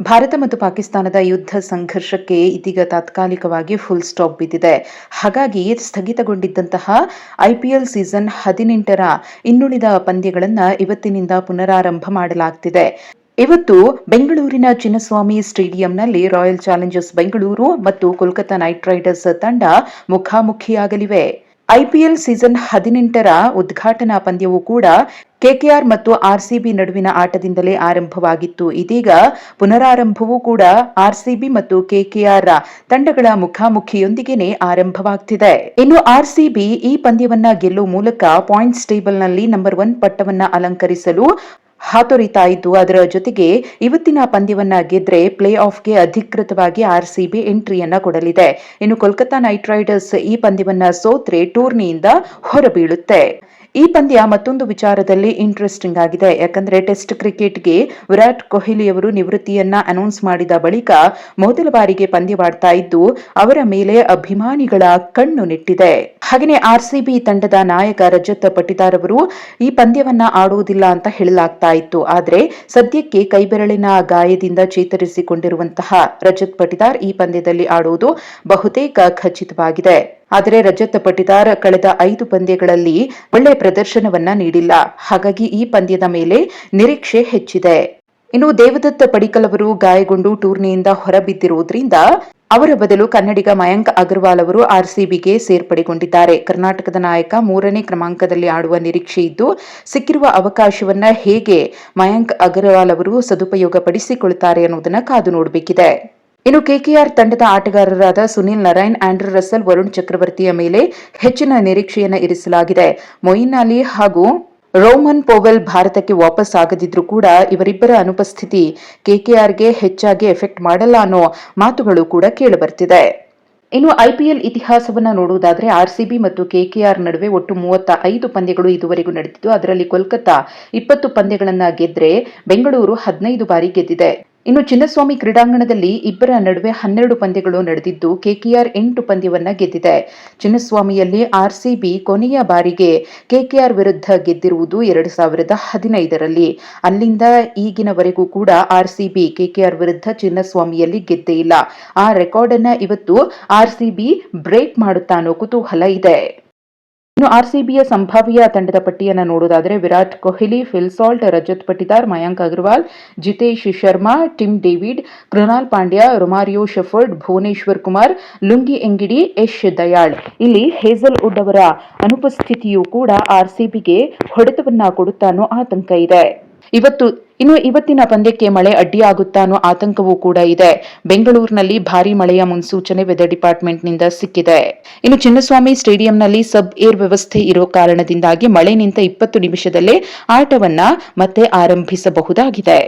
ಭಾರತ ಮತ್ತು ಪಾಕಿಸ್ತಾನದ ಯುದ್ಧ ಸಂಘರ್ಷಕ್ಕೆ ಇದೀಗ ತಾತ್ಕಾಲಿಕವಾಗಿ ಫುಲ್ ಸ್ಟಾಪ್ ಬಿದ್ದಿದೆ. ಹಾಗಾಗಿ ಸ್ಥಗಿತಗೊಂಡಿದ್ದಂತಹ ಐಪಿಎಲ್ ಸೀಸನ್ ಹದಿನೆಂಟರ ಇನ್ನುಳಿದ ಪಂದ್ಯಗಳನ್ನು ಇವತ್ತಿನಿಂದ ಪುನರಾರಂಭ ಮಾಡಲಾಗ್ತಿದೆ. ಇವತ್ತು ಬೆಂಗಳೂರಿನ ಚಿನ್ನಸ್ವಾಮಿ ಸ್ಟೇಡಿಯಂನಲ್ಲಿ ರಾಯಲ್ ಚಾಲೆಂಜರ್ಸ್ ಬೆಂಗಳೂರು ಮತ್ತು ಕೋಲ್ಕತಾ ನೈಟ್ ರೈಡರ್ಸ್ ತಂಡ ಮುಖಾಮುಖಿಯಾಗಲಿವೆ. ಐಪಿಎಲ್ ಸೀಸನ್ ಹದಿನೆಂಟರ ಉದ್ಘಾಟನಾ ಪಂದ್ಯವು ಕೂಡ ಕೆಕೆಆರ್ ಮತ್ತು ಆರ್ಸಿಬಿ ನಡುವಿನ ಆಟದಿಂದಲೇ ಆರಂಭವಾಗಿತ್ತು. ಇದೀಗ ಪುನರಾರಂಭವೂ ಕೂಡ ಆರ್ಸಿಬಿ ಮತ್ತು ಕೆಕೆಆರ್ ತಂಡಗಳ ಮುಖಾಮುಖಿಯೊಂದಿಗೆನೇ ಆರಂಭವಾಗ್ತಿದೆ. ಇನ್ನು ಆರ್ಸಿಬಿ ಈ ಪಂದ್ಯವನ್ನ ಗೆಲ್ಲುವ ಮೂಲಕ ಪಾಯಿಂಟ್ಸ್ ಟೇಬಲ್ನಲ್ಲಿ ನಂಬರ್ ಒನ್ ಪಟ್ಟವನ್ನ ಅಲಂಕರಿಸಲು ಹಾತೊರಿತಾ ಇದ್ದು ಅದರ ಜೊತೆಗೆ ಇವತ್ತಿನ ಪಂದ್ಯವನ್ನ ಗೆದ್ರೆ ಪ್ಲೇ ಆಫ್ಗೆ ಅಧಿಕೃತವಾಗಿ ಆರ್ಸಿಬಿ ಎಂಟ್ರಿಯನ್ನ ಕೊಡಲಿದೆ. ಇನ್ನು ಕೋಲ್ಕತ್ತಾ ನೈಟ್ ರೈಡರ್ಸ್ ಈ ಪಂದ್ಯವನ್ನ ಸೋತ್ರೆ ಟೂರ್ನಿಯಿಂದ ಹೊರಬೀಳುತ್ತೆ. ಈ ಪಂದ್ಯ ಮತ್ತೊಂದು ವಿಚಾರದಲ್ಲಿ ಇಂಟ್ರೆಸ್ಟಿಂಗ್ ಆಗಿದೆ. ಯಾಕಂದ್ರೆ ಟೆಸ್ಟ್ ಕ್ರಿಕೆಟ್ಗೆ ವಿರಾಟ್ ಕೊಹ್ಲಿ ಅವರು ನಿವೃತ್ತಿಯನ್ನ ಅನೌನ್ಸ್ ಮಾಡಿದ ಬಳಿಕ ಮೊದಲ ಬಾರಿಗೆ ಪಂದ್ಯವಾಡ್ತಾ ಇದ್ದು, ಅವರ ಮೇಲೆ ಅಭಿಮಾನಿಗಳ ಕಣ್ಣು ನೆಟ್ಟಿದೆ. ಹಾಗೆಯೇ ಆರ್ಸಿಬಿ ತಂಡದ ನಾಯಕ ರಜತ್ ಪಟಿದಾರ್ ಅವರು ಈ ಪಂದ್ಯವನ್ನ ಆಡುವುದಿಲ್ಲ ಅಂತ ಹೇಳಲಾಗ್ತಾ ಇತ್ತು. ಆದರೆ ಸದ್ಯಕ್ಕೆ ಕೈಬೆರಳಿನ ಗಾಯದಿಂದ ಚೇತರಿಸಿಕೊಂಡಿರುವಂತಹ ರಜತ್ ಪಟಿದಾರ್ ಈ ಪಂದ್ಯದಲ್ಲಿ ಆಡುವುದು ಬಹುತೇಕ ಖಚಿತವಾಗಿದೆ. ಆದರೆ ರಜತ್ ಪಟಿದಾರ್ ಕಳೆದ ಐದು ಪಂದ್ಯಗಳಲ್ಲಿ ಒಳ್ಳೆ ಪ್ರದರ್ಶನವನ್ನ ನೀಡಿಲ್ಲ. ಹಾಗಾಗಿ ಈ ಪಂದ್ಯದ ಮೇಲೆ ನಿರೀಕ್ಷೆ ಹೆಚ್ಚಿದೆ. ಇನ್ನು ದೇವದತ್ತ ಪಡಿಕಲ್ ಅವರು ಗಾಯಗೊಂಡು ಟೂರ್ನಿಯಿಂದ ಹೊರಬಿದ್ದಿರುವುದರಿಂದ ಅವರ ಬದಲು ಕನ್ನಡಿಗ ಮಯಾಂಕ್ ಅಗರ್ವಾಲ್ ಅವರು ಆರ್ಸಿಬಿಗೆ ಸೇರ್ಪಡೆಗೊಂಡಿದ್ದಾರೆ. ಕರ್ನಾಟಕದ ನಾಯಕ ಮೂರನೇ ಕ್ರಮಾಂಕದಲ್ಲಿ ಆಡುವ ನಿರೀಕ್ಷೆ ಇದ್ದು, ಸಿಕ್ಕಿರುವ ಅವಕಾಶವನ್ನ ಹೇಗೆ ಮಯಾಂಕ್ ಅಗರ್ವಾಲ್ ಅವರು ಸದುಪಯೋಗಪಡಿಸಿಕೊಳ್ಳುತ್ತಾರೆ ಅನ್ನೋದನ್ನ ಕಾದು ನೋಡಬೇಕಿದೆ. ಇನ್ನು ಕೆಕೆಆರ್ ತಂಡದ ಆಟಗಾರರಾದ ಸುನಿಲ್ ನಾರಾಯಣ್, ಆಂಡ್ರೂ ರಸಲ್ ವರುಣ್ ಚಕ್ರವರ್ತಿಯ ಮೇಲೆ ಹೆಚ್ಚಿನ ನಿರೀಕ್ಷೆಯನ್ನು ಇರಿಸಲಾಗಿದೆ. ಮೊಯಿನ್ ಅಲಿ ಹಾಗೂ ರೋಮನ್ ಪೋವೆಲ್ ಭಾರತಕ್ಕೆ ವಾಪಸ್ ಆಗದಿದ್ರೂ ಕೂಡ ಇವರಿಬ್ಬರ ಅನುಪಸ್ಥಿತಿ ಕೆಕೆಆರ್ಗೆ ಹೆಚ್ಚಾಗಿ ಎಫೆಕ್ಟ್ ಮಾಡಲ್ಲ ಅನ್ನೋ ಮಾತುಗಳು ಕೂಡ ಕೇಳಿಬರ್ತಿದೆ. ಇನ್ನು ಐಪಿಎಲ್ ಇತಿಹಾಸವನ್ನು ನೋಡುವುದಾದರೆ ಆರ್ಸಿಬಿ ಮತ್ತು ಕೆಕೆಆರ್ ನಡುವೆ ಒಟ್ಟು ಮೂವತ್ತ ಐದು ಪಂದ್ಯಗಳು ಇದುವರೆಗೂ ನಡೆದಿದ್ದು, ಅದರಲ್ಲಿ ಕೋಲ್ಕತ್ತಾ ಇಪ್ಪತ್ತು ಪಂದ್ಯಗಳನ್ನು ಗೆದ್ರೆ ಬೆಂಗಳೂರು ಹದಿನೈದು ಬಾರಿ ಗೆದ್ದಿದೆ. ಇನ್ನು ಚಿನ್ನಸ್ವಾಮಿ ಕ್ರೀಡಾಂಗಣದಲ್ಲಿ ಇಬ್ಬರ ನಡುವೆ ಹನ್ನೆರಡು ಪಂದ್ಯಗಳು ನಡೆದಿದ್ದು, ಕೆಕೆಆರ್ ಎಂಟು ಪಂದ್ಯವನ್ನು ಗೆದ್ದಿದೆ. ಚಿನ್ನಸ್ವಾಮಿಯಲ್ಲಿ ಆರ್ಸಿಬಿ ಕೊನೆಯ ಬಾರಿಗೆ ಕೆಕೆಆರ್ ವಿರುದ್ಧ ಗೆದ್ದಿರುವುದು ಎರಡು ಸಾವಿರದ ಹದಿನೈದರಲ್ಲಿ. ಅಲ್ಲಿಂದ ಈಗಿನವರೆಗೂ ಕೂಡ ಆರ್ಸಿಬಿ ಕೆಕೆಆರ್ ವಿರುದ್ಧ ಚಿನ್ನಸ್ವಾಮಿಯಲ್ಲಿ ಗೆದ್ದೇ ಇಲ್ಲ. ಆ ರೆಕಾರ್ಡ್ ಅನ್ನು ಇವತ್ತು ಆರ್ಸಿಬಿ ಬ್ರೇಕ್ ಮಾಡುತ್ತಾನೋ ಕುತೂಹಲ ಇದೆ. ಇನ್ನು ಆರ್ಸಿಬಿಯ ಸಂಭಾವ್ಯ ತಂಡದ ಪಟ್ಟಿಯನ್ನು ನೋಡುವುದಾದರೆ Virat Kohli Phil Salt Rajat Patidar Mayank Agarwal, Jitesh Sharma, Tim David, Krunal Pandya, Romario Shepherd, Bhuvneshwar Kumar, Lungi Ngidi Yash Dayal. ಇಲ್ಲಿ ಹೇಸಲ್ ವುಡ್ ಅವರ ಅನುಪಸ್ಥಿತಿಯೂ ಕೂಡ ಆರ್ಸಿಬಿಗೆ ಹೊಡೆತವನ್ನ ಕೊಡುತ್ತಾನೋ ಆತಂಕ ಇದೆ. ಇವತ್ತು, ಇನ್ನು ಇವತ್ತಿನ ಪಂದ್ಯಕ್ಕೆ ಮಳೆ ಅಡ್ಡಿಯಾಗುತ್ತಾ ಅನ್ನೋ ಆತಂಕವೂ ಕೂಡ ಇದೆ. ಬೆಂಗಳೂರಿನಲ್ಲಿ ಭಾರಿ ಮಳೆಯ ಮುನ್ಸೂಚನೆ ವೆದರ್ ಡಿಪಾರ್ಟ್ಮೆಂಟ್ನಿಂದ ಸಿಕ್ಕಿದೆ. ಇನ್ನು ಚಿನ್ನಸ್ವಾಮಿ ಸ್ಟೇಡಿಯಂನಲ್ಲಿ ಸಬ್ ಏರ್ ವ್ಯವಸ್ಥೆ ಇರೋ ಕಾರಣದಿಂದಾಗಿ ಮಳೆ ನಿಂತ ಇಪ್ಪತ್ತು ನಿಮಿಷದಲ್ಲೇ ಆಟವನ್ನ ಮತ್ತೆ ಆರಂಭಿಸಬಹುದಾಗಿದೆ.